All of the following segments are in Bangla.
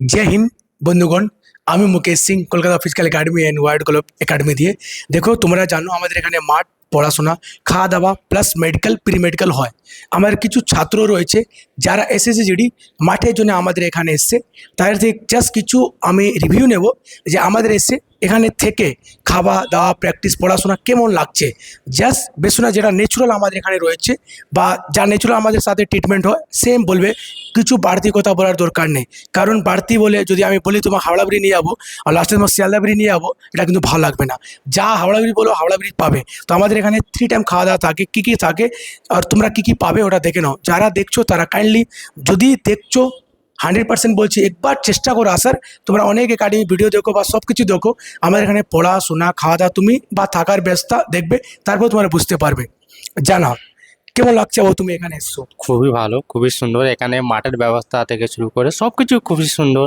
জয় হিন্দ বন্ধুগণ আমি Mukesh Singh Kolkata physical academy and ward club academy দিয়ে দেখো তোমরা জানো আমাদের এখানে মাঠ পড়াশোনা খাওয়া দাওয়া প্লাস মেডিকেল প্রি মেডিকেল হয় আমার কিছু ছাত্র রয়েছে যারা এসএসসি জিডি মাঠের জন্য আমাদের এখানে এসছে তাদের থেকে জাস্ট কিছু আমি রিভিউ নেব যে আমাদের এসে এখানে থেকে খাওয়া দাওয়া প্র্যাকটিস পড়াশোনা কেমন লাগছে? জাস্ট বেশনা যেটা ন্যাচুরাল আমাদের এখানে রয়েছে বা যা ন্যাচুরাল আমাদের সাথে ট্রিটমেন্ট হয় সেম বলবে, কিছু বাড়তি কথা বলার দরকার নেই। কারণ বাড়তি বলে যদি আমি বলি, তোমার হাওড়াবড়ি নিয়ে যাব আর লাস্টে তোমার শিয়ালদা ব্রিজ নিয়ে যাব, এটা কিন্তু ভালো লাগবে না। যা হাওড়াবড়ি বলো, হাওড়া ব্রিজ পাবে। তো আমাদের এখানে থ্রি টাইম খাওয়া দাওয়া থাকে, কী কী থাকে, আর তোমরা কী কী পাবে ওটা দেখে নাও। যারা দেখছ তারা কাইন্ডলি যদি দেখছ হান্ড্রেড পার্সেন্ট বলছি একবার চেষ্টা করো আসার। তোমরা অনেক একাডেমি ভিডিও দেখো বা সব কিছু দেখো। আমাদের এখানে পড়াশোনা খাওয়া দাওয়া তুমি বা থাকার ব্যবস্থা দেখবে তারপর তোমরা বুঝতে পারবে। জানা কেমন লাগছে ও তুমি এখানে এসছো? খুবই ভালো খুবই সুন্দর। এখানে মাঠের ব্যবস্থা থেকে শুরু করে সব কিছু খুবই সুন্দর।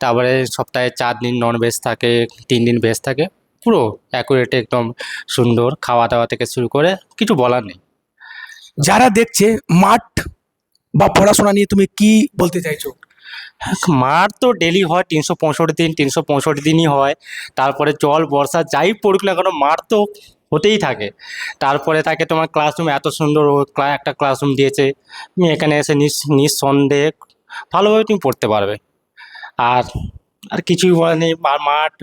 তারপরে সপ্তাহে চার দিন নন ভেজ থাকে তিন দিন ভেজ থাকে পুরো অ্যাকুরেট একদম সুন্দর। খাওয়া দাওয়া থেকে শুরু করে কিছু বলার নেই। যারা দেখছে মাঠ বা পড়াশোনা নিয়ে তুমি কি বলতে চাইছো? মাঠ তো ডেলি হয় তিনশো পঁয়ষট্টি দিন তিনশো পঁয়ষট্টি দিনই হয়। তারপরে জল বর্ষা যাই পড়ুক না কেন মার তো হতেই থাকে। তারপরে থাকে তোমার ক্লাসরুম এত সুন্দর একটা ক্লাসরুম দিয়েছে। তুমি এখানে এসে নিস নিঃসন্দেহে ভালোভাবে তুমি পড়তে পারবে। আর আর কিছুই বলার নেই আর মাঠ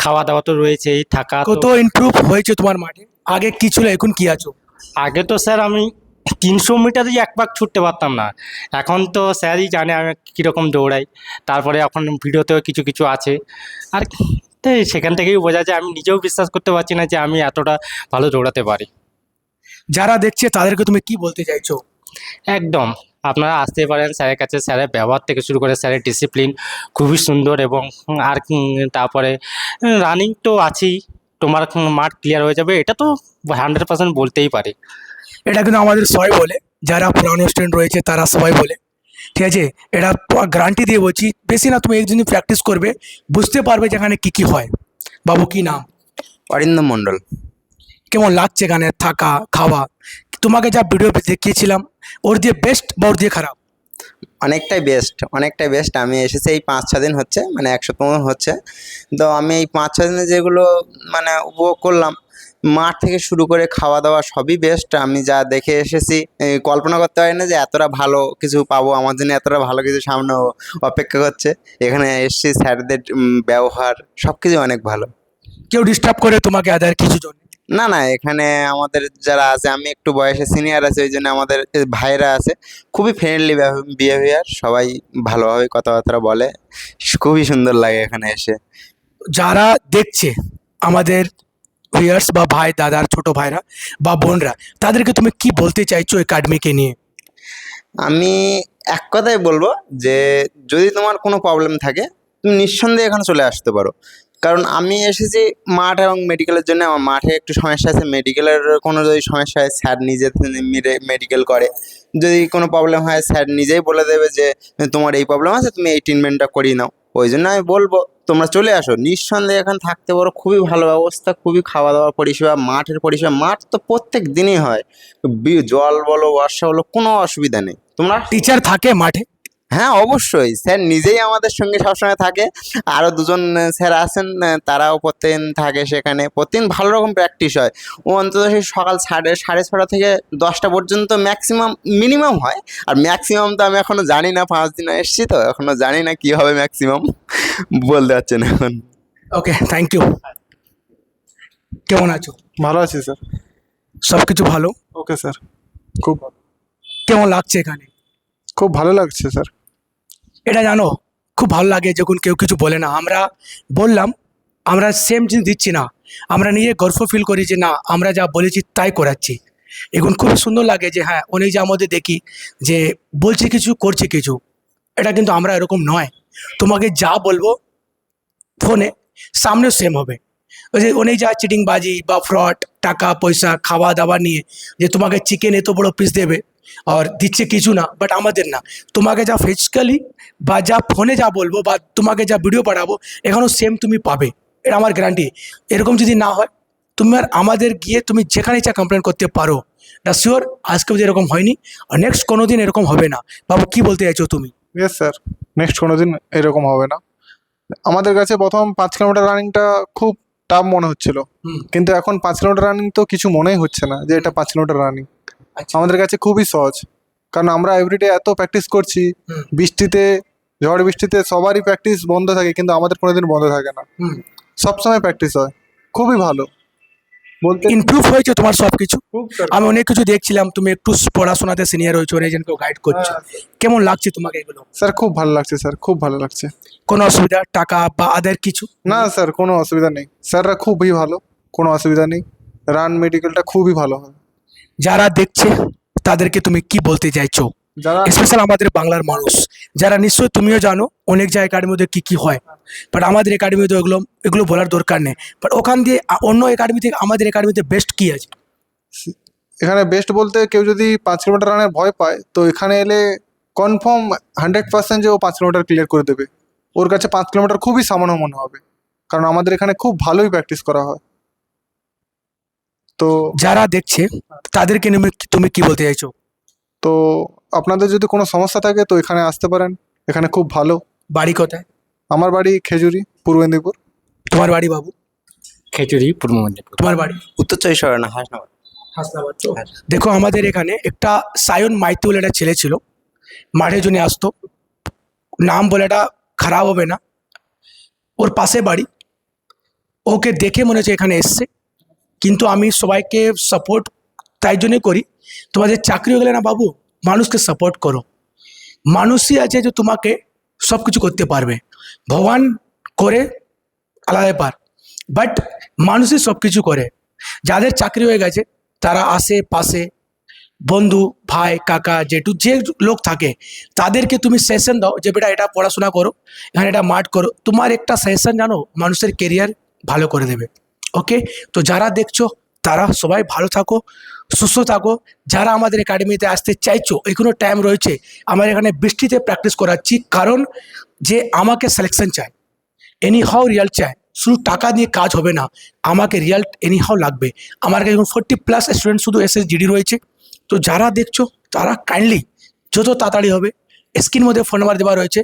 খাওয়া দাওয়া তো রয়েছেই থাকা কত ইমপ্রুভ হয়েছে তোমার মাঠে? আগে কি ছিল এখন কি আছো? আগে তো স্যার আমি তিনশো মিটারই এক পাক ছুটতে পারতাম না। এখন তো স্যারই জানে আমি কীরকম দৌড়াই। তারপরে এখন ভিডিওতেও কিছু কিছু আছে। আর তাই সেখান থেকেই বোঝা যায় আমি নিজেও বিশ্বাস করতে পারছি না যে আমি এতটা ভালো দৌড়াতে পারি। যারা দেখছে তাদেরকে তুমি কি বলতে চাইছো? একদম। আপনারা আসতে পারেন স্যারের কাছে। স্যারের ব্যবহার থেকে শুরু করে স্যারের ডিসিপ্লিন খুবই সুন্দর এবং আর তারপরে রানিং তো আছেই। তোমার মাঠ ক্লিয়ার হয়ে যাবে। এটা তো হান্ড্রেড পার্সেন্ট বলতেই পারি। এটা কিন্তু আমাদের সবাই বলে যারা পুরানো স্টুডেন্ট রয়েছে তারা সবাই বলে। ঠিক আছে? এটা গ্যারান্টি দিয়ে বলছি বেশি না তুমি একদিন প্র্যাকটিস করবে বুঝতে পারবে যেখানে কী কী হয়। বাবু কী নাম? অরিন্দম মণ্ডল। কেমন লাগছে এখানে থাকা খাওয়া? তোমাকে যা ভিডিও দেখিয়েছিলাম ওর দিয়ে বেস্ট বা ওর দিয়ে খারাপ? অনেকটাই বেস্ট অনেকটাই বেস্ট আমি এসেছি এই পাঁচ ছ দিন হচ্ছে মানে এক সপ্তাহ হচ্ছে। তো আমি এই পাঁচ ছ দিনে যেগুলো মানে উপভোগ করলাম মাঠ থেকে শুরু করে খাওয়া দাওয়া সবই বেস্ট আমি যা দেখে এসেছি কল্পনা করতে পারি না যে এতটা ভালো কিছু পাবো। আমার জন্য এতটা ভালো কিছু সামনে অপেক্ষা করছে। এখানে এসেছি স্যারদের ব্যবহার সব কিছু অনেক ভালো। কেউ ডিস্টার্ব করে তোমাকে আদার কিছু জন্য না না এখানে আমাদের যারা আছে আমি একটু বয়সে সিনিয়র আছে ওই জন্য আমাদের ভাইরা আছে। খুবই ফ্রেন্ডলি বিহেভিয়ার সবাই ভালোভাবে কথাবার্তা বলে। খুবই সুন্দর লাগে এখানে এসে। যারা দেখছে আমাদের ভিয়ার্স বা ভাই দাদার ছোট ভাইরা বা বোনরা, তাদেরকে তুমি কি বলতে চাইছো একাডেমিকে নিয়ে? আমি এক কথাই বলব যে যদি তোমার কোনো প্রবলেম থাকে, তুমি নিঃসন্দেহে এখানে চলে আসতে পারো। কারণ আমি এসেছি মাঠ এবং মেডিকেলের জন্য। আমার মাঠে একটু সমস্যা আছে। মেডিকেলের কোনো যদি সমস্যা হয়, স্যার নিজে মেডিকেল করে। যদি কোনো প্রবলেম হয়, স্যার নিজেই বলে দেবে যে তোমার এই প্রবলেম আছে, তুমি এই ট্রিটমেন্টটা করিয়ে নাও। ওই জন্য আমি বলব। তোমরা চলে আসো। নিঃসন্দেহে এখানে থাকতে পারো, খুবই ভালো ব্যবস্থা, খুবই খাওয়া দাওয়ার পরিষেবা, মাঠের পরিষেবা, মাঠ তো প্রত্যেক দিনই হয়। জল বলো, বর্ষা বলো, কোনো অসুবিধা নেই। তোমরা টিচার থাকে মাঠে? হ্যাঁ অবশ্যই। স্যার নিজেই আমাদের সঙ্গে সবসময় থাকে। আরও দুজন স্যার আছেন তারাও প্রতিদিন থাকে সেখানে। প্রতিদিন ভালো রকম প্র্যাকটিস হয়। ও অন্তত সেই সকাল সাড়ে সাড়ে ছটা থেকে দশটা পর্যন্ত ম্যাক্সিমাম মিনিমাম হয়। আর ম্যাক্সিমাম তো আমি এখনও জানি না পাঁচ দিন এসেছি তো এখনও জানি না কী হবে ম্যাক্সিমাম বলতে পারছি না এখন। ওকে থ্যাংক ইউ কেমন আছো? ভালো আছি স্যার। সব কিছু ভালো? Okay sir. খুব ভালো। কেমন লাগছে এখানে? খুব ভালো লাগছে স্যার। এটা জানো, খুব ভালো লাগে যখন কেউ কিছু বলে না। আমরা বললাম, আমরা সেম জিনিস দিচ্ছি না। আমরা নিজে গর্ব ফিল করি যে না, আমরা যা বলেছি তাই করাচ্ছি। এখন খুব সুন্দর লাগে যে হ্যাঁ অনেক যে আমাদের দেখি যে বলছে কিছু, করছে কিছু। এটা কিন্তু আমরা এরকম নয়। তোমাকে যা বলব ফোনে সামনেও সেম হবে। অনেক যা চিটিংবাজি বা ফ্রড টাকা, পয়সা খাওয়া দাওয়া নিয়ে যে তোমাকে চিকেন এত বড় পিস দেবে আর দিচ্ছে কিছু না বাট আমাদের না। তোমাকে যা ফিজিক্যালি বা যা ফোনে যা বলব বা তোমাকে যা ভিডিও পাঠাবো এখানেও সেম তুমি পাবে। এটা আমার গ্যারান্টি এরকম যদি না হয়, তুমি আর আমাদের গিয়ে তুমি যেখানে ইচ্ছা কমপ্লেন করতে পারো। না শিওর আজকে অবধি এরকম হয়নি, আর নেক্সট কোনো দিন এরকম হবে না। বাবু, কি বলতে চাইছো তুমি? ইয়েস স্যার নেক্সট কোনো দিন এরকম হবে না। আমাদের কাছে প্রথম পাঁচ কিলোমিটার রানিংটা খুব টাফ মনে হচ্ছিল। কিন্তু এখন পাঁচ কিলোমিটার রানিং তো কিছু মনেই হচ্ছে না যে এটা পাঁচ কিলোমিটার রানিং আচ্ছা। আমাদের কাছে খুবই সহজ। কারণ আমরা এভরিডে এত প্র্যাকটিস করছি বৃষ্টিতে ঝড় বৃষ্টিতে সবারই প্র্যাকটিস বন্ধ থাকে কিন্তু আমাদের কোনোদিন বন্ধ থাকে না। সবসময় প্র্যাকটিস হয়। খুবই ভালো। ইমপ্রুভ হয়েছে তোমার সব কিছু আমি অনেক কিছু দেখছিলাম তুমি একটু পড়াশোনাতে সিনিয়র হয়েছো অনেকজনকে গাইড করছ। কেমন লাগছে তোমাকে এগুলো? স্যার খুব ভালো লাগছে স্যার খুব ভালো লাগছে। কোনো অসুবিধা টাকা বা আদার কিছু? না স্যার কোনো অসুবিধা নেই। স্যাররা খুবই ভালো কোনো অসুবিধা নেই। রান মেডিকেলটা খুবই ভালো। হয় যারা দেখছে তাদেরকে তুমি কি বলতে চাইছো? যারা স্পেশাল আমাদের বাংলার মানুষ। যারা নিশ্চয়ই তুমিও জানো অনেক জায়গা একাডেমির মধ্যে কী কী হয়। বাট আমাদের একাডেমিতে এগুলো এগুলো বলার দরকার নেই। বাট ওখান দিয়ে অন্য একাডেমি থেকে আমাদের একাডেমিতে বেস্ট কী আছে? এখানে বেস্ট বলতে কেউ যদি পাঁচ কিলোমিটার রানের ভয় পায় তো এখানে এলে কনফার্ম হান্ড্রেড পার্সেন্ট যে ও পাঁচ কিলোমিটার ক্লিয়ার করে দেবে। ওর কাছে পাঁচ কিলোমিটার খুবই সামান্য মনে হবে। কারণ আমাদের এখানে খুব ভালোই প্র্যাকটিস করা হয়। তো যারা দেখছে তাদেরকে তুমি কি বলতে চাইছো? তো আপনাদের যদি কোনো সমস্যা থাকে তো এখানে আসতে পারেন। এখানে খুব ভালো। বাড়ি কোথায়? আমার বাড়ি খেজুরি পূর্ব মেদিনীপুর। তোমার বাড়ি বাবু? খেচুরি পূর্ব মেদিনীপুর। তোমার বাড়ি? উত্তর চব্বিশ পরগনা হাসনাবাদ। হাসনাবাদ তো? দেখো আমাদের এখানে একটা সায়ন মাইতি বলে একটা ছেলে ছিল। মাঠে জন্য আসতো নাম বলাটা খারাপ হবে না। ওর পাশে বাড়ি। ওকে দেখে মনে হচ্ছে এখানে এসছে। কিন্তু আমি সবাইকে সাপোর্ট তাই জন্যই করি তোমাদের চাকরি হয়ে গেলে না বাবু, মানুষকে সাপোর্ট করো। মানুষই আছে যে তোমাকে সব কিছু করতে পারবে। ভগবান করে আলাদা ব্যাপার বাট মানুষই সব কিছু করে। যাদের চাকরি হয়ে গেছে, তারা আসে, পাশে, বন্ধু, ভাই, কাকা, জেঠু, যে লোক থাকে, তাদেরকে তুমি সেশন দাও যে, বেটা, এটা পড়াশোনা করো, এখানে এটা মাঠ করো। তোমার একটা সেশন জানো, মানুষের কেরিয়ার ভালো করে দেবে। ওকে তো যারা দেখছ তারা সবাই ভালো থাকো, সুস্থ থাকো। যারা আমাদের একাডেমিতে আসতে চাইছো, এখনও টাইম রয়েছে, আমার এখানে বৃষ্টিতে প্র্যাকটিস করাচ্ছি। কারণ যে আমাকে সিলেকশন চাই এনি হাউ রিয়াল চাই শুধু টাকা দিয়ে কাজ হবে না, আমাকে রিয়াল এনি হাউ লাগবে। আমার কাছে এখন ফোর্টি প্লাস স্টুডেন্ট শুধু এস এস জিডি রয়েছে। তো যারা দেখছ, তারা কাইন্ডলি যত তাড়াতাড়ি হবে স্ক্রিন মধ্যে ফোন নাম্বার দেওয়া রয়েছে,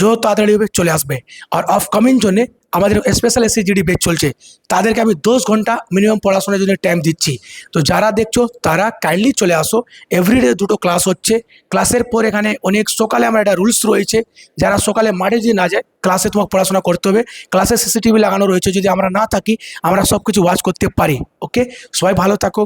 যত তাড়াতাড়ি হবে চলে আসবে। আর অফকামিং জন্যে আমাদের স্পেশাল এসি জিডি বেচ চলছে, তাদেরকে আমি দশ ঘণ্টা মিনিমাম পড়াশোনার জন্য টাইম দিচ্ছি। তো যারা দেখছ, তারা কাইন্ডলি চলে আসো। এভরিডে দুটো ক্লাস হচ্ছে। ক্লাসের পর এখানে অনেক সকালে আমার একটা রুলস রয়েছে। যারা সকালে মাঠে যদি না যায় ক্লাসে তোমাকে পড়াশোনা করতে হবে। ক্লাসে সিসিটিভি লাগানো রয়েছে। যদি আমরা না থাকি, আমরা সব কিছু ওয়াচ করতে পারি। ওকে সবাই ভালো থাকো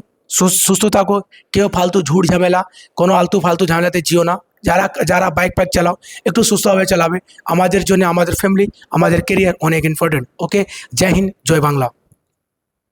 সুস্থ থাকো। কেউ ফালতু ঝুট ঝামেলা, কোনো আলতু ফালতু ঝামেলাতে যেও না। যারা যারা বাইক ফাইক চালাও, একটু সুস্থভাবে চালাবে। আমাদের জন্য, আমাদের ফ্যামিলি আমাদের কেরিয়ার অনেক ইম্পর্টেন্ট ওকে জয় হিন্দ, জয় বাংলা।